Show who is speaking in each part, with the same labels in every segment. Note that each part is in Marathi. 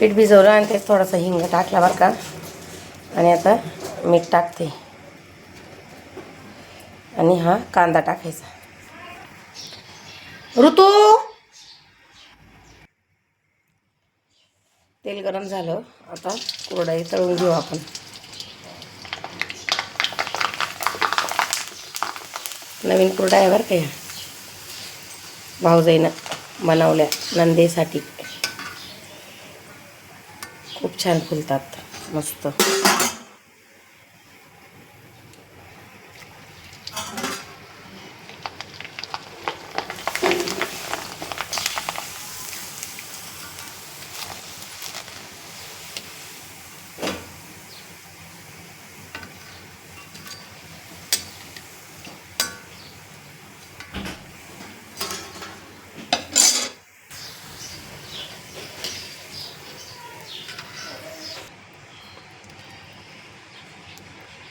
Speaker 1: पीठ भिजवलं आणि ते थोडासा हिंग टाकला बरं का. आणि आता मीठ टाकते. आणि हा कांदा टाकायचा. ऋतू! तेल गरम झालं. आता कुरडाई तळून घेऊ आपण. नवीन कुरडाई बरं का भाऊजाईनं बनवल्या नंदेसाठी. खूप छान फुलतात. मस्त.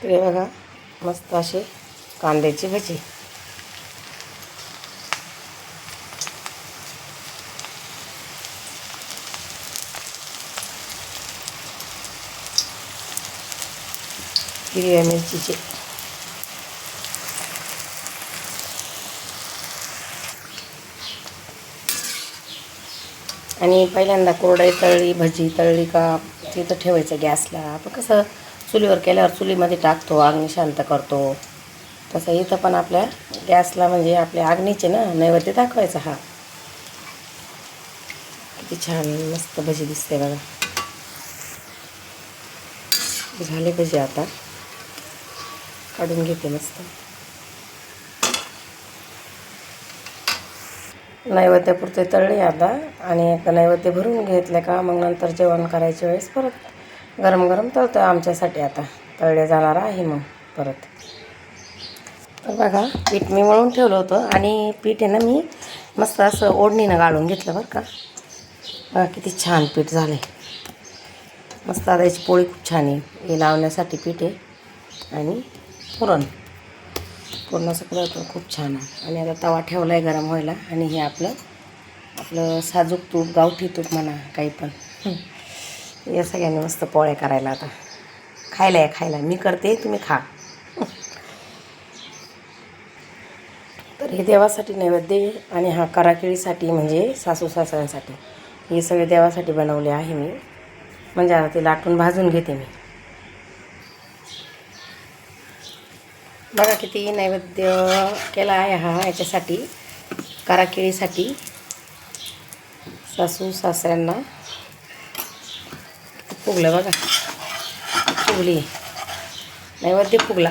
Speaker 1: ते बघा मस्त असे कांद्याची भजी. हिरव्या मिरचीचे. आणि पहिल्यांदा कोरडाई तळली भजी तळली का तिथं ठेवायचं गॅसला. आपण कसं चुलीवर केल्यावर चुलीमध्ये टाकतो अग्नी शांत करतो. तसं इथं पण आपल्या गॅसला म्हणजे आपल्या अग्नीचे ना नैवेद्य दाखवायचा हा. किती छान मस्त भजी दिसते बघा. झाले भजी आता. काढून घेते मस्त. नैवेद्यापुरते तळले आता आणि एक नैवेद्य भरून घेतले का मग नंतर जेवण करायच्या वेळेस परत गरम गरम तळतो आमच्यासाठी आता. तळले जाणार आहे मग परत. तर बघा पीठ मी मळून ठेवलं होतं आणि पीठ आहे ना मी मस्त असं ओढणीनं गाळून घेतलं बरं का. बघा किती छान पीठ झालं मस्त आता याची पोळी खूप छान आहे. हे लावण्यासाठी पीठ आहे आणि पुरण. पूर्ण सगळं तर खूप छान आहे. आणि आता तवा ठेवला आहे गरम व्हायला आणि हे आपलं आपलं साजूक तूप गावठी तूप म्हणा काही पण. या सगळ्यांनी मस्त पोळ्या करायला आता. खायला या खायला. मी करते तुम्ही खा. तर हे देवासाठी नैवेद्य आणि हा कराकिळीसाठी म्हणजे सासू सासऱ्यांसाठी. हे सगळे देवासाठी बनवले आहे मी. म्हणजे आता ते लाटून भाजून घेते मी. बघा किती नैवेद्य केला आहे हा याच्यासाठी कराकिळीसाठी. सासू सासऱ्यांना. फुगलं बघा. फुगली. नैवेद्य फुगला.